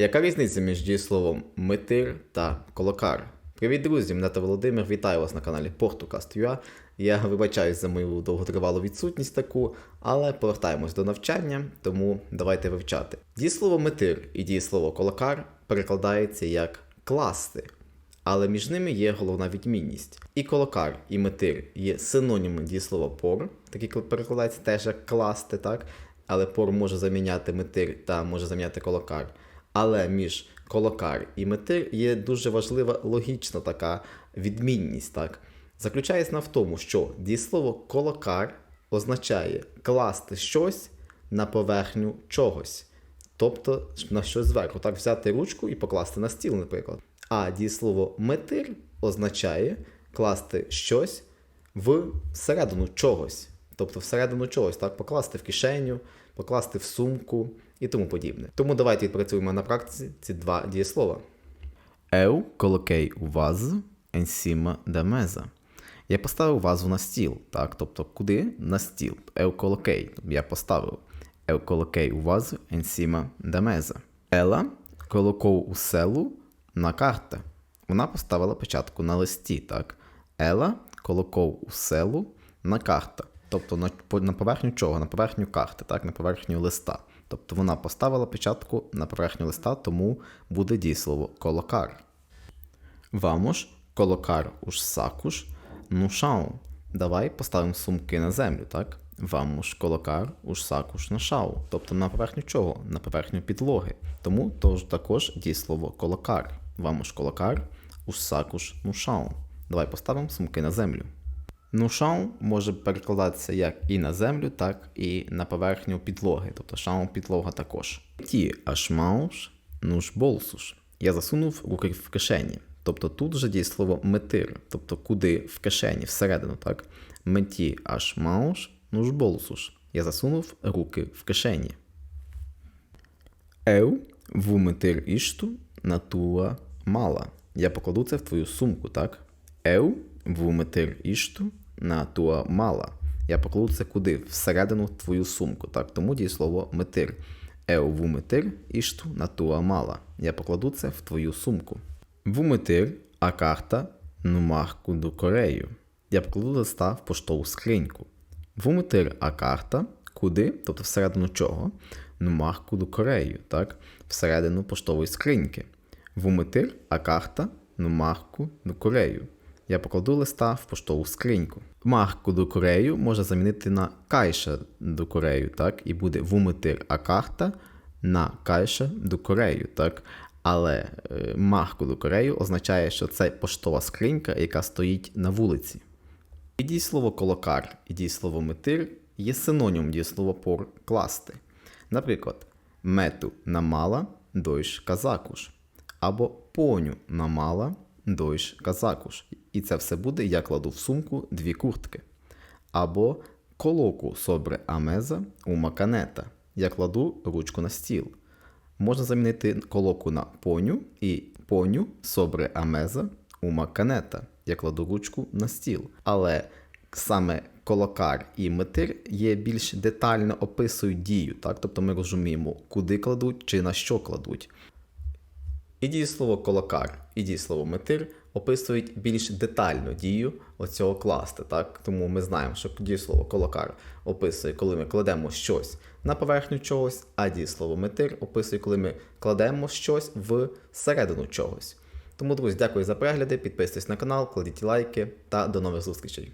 Яка різниця між дієсловом метир та колокар? Привіт, друзі! Мене та Володимир. Вітаю вас на каналі Portucast.ua. Я вибачаюсь за мою довготривалу відсутність таку, але повертаємось до навчання, тому давайте вивчати. Дієслово метир і дієслово колокар перекладається як класти. Але між ними є головна відмінність. І колокар, і метир є синоніми дієслова пор, такі перекладається теж як класти, так? Але пор може заміняти метир та може заміняти колокар. Але між колокар і метир є дуже важлива логічна така відмінність. так? Заключається в тому, що дієслово колокар означає класти щось на поверхню чогось. Тобто на щось зверху. Так, взяти ручку і покласти на стіл, наприклад. А дієслово метир означає класти щось в середину чогось. Тобто всередину чогось, так, покласти в кишеню, покласти в сумку і тому подібне. Тому давайте відпрацюємо на практиці ці два дієслова. Eu coloquei o vaso em cima da. Я поставив вазу на стіл, так? Тобто куди? На стіл. Eu coloquei. Я поставив. Eu coloquei o vaso em cima da mesa. Ela colocou o selo на карта. Вона поставила печатку на листі, так? Ela colocou o selo на карта. Тобто на, на поверхню чого? На поверхню карти, так? На поверхню листа. Тобто вона поставила печатку на поверхню листа, тому буде дієслово колокар. Colocar os sacos no chão. Давай поставимо сумки на землю, так? Colocar os sacos no chão. Тобто на поверхню чого? На поверхню підлоги. Тому тож також дієслово колокар. Colocar os sacos no chão. Давай поставимо сумки на землю. Chão може перекладатися як і на землю, так і на поверхню підлоги. Тобто chão – підлога також. Ті mãos nos bolsos. Я засунув руки в кишені. Тобто тут вже діє слово метир, тобто куди в кишені, всередину, так? Меті аж маус, нуж болсуш. Я засунув руки в кишені. Meter isto na tua mala. Я покладу це в твою сумку, так? Eu vou meter na tua mala. Я покладу це куди? Всередину твою сумку, так? Тому діє слово метир. Vou meter isto na tua mala. Я покладу це в твою сумку. Carta no marco do correio. Я покладу листа в поштову скриньку. A carta куди? Тобто всередину чого? Marco do correio, так? Всередину поштової скриньки. Carta no marco do correio. Я покладу листа в поштову скриньку. Марку до корею може замінити на кайша до корею, так? І буде вумитир а карта на кайша до корею, так? Але е, марку до корею означає, що це поштова скринька, яка стоїть на вулиці. І дієслово колокар і дієслово метир є синонімом дієслова пор класти. Наприклад, мету намала дойш казакуш, або поню намала дойш казакуш. І це все буде я кладу в сумку дві куртки. Або колоку собре амеза у маканета. Я кладу ручку на стіл. Можна замінити колоку на поню і поню собре амеза у маканета. Я кладу ручку на стіл. Але саме колокар і метир є більш детально описують дію, так? Тобто ми розуміємо, куди кладуть чи на що кладуть. І дієслово колокар, і дієслово метир описують більш детально дію оцього класти. Так? Тому ми знаємо, що дієслово колокар описує, коли ми кладемо щось на поверхню чогось, а дієслово метир описує, коли ми кладемо щось в середину чогось. Тому, друзі, дякую за перегляди, підписуйтесь на канал, кладіть лайки та до нових зустрічей.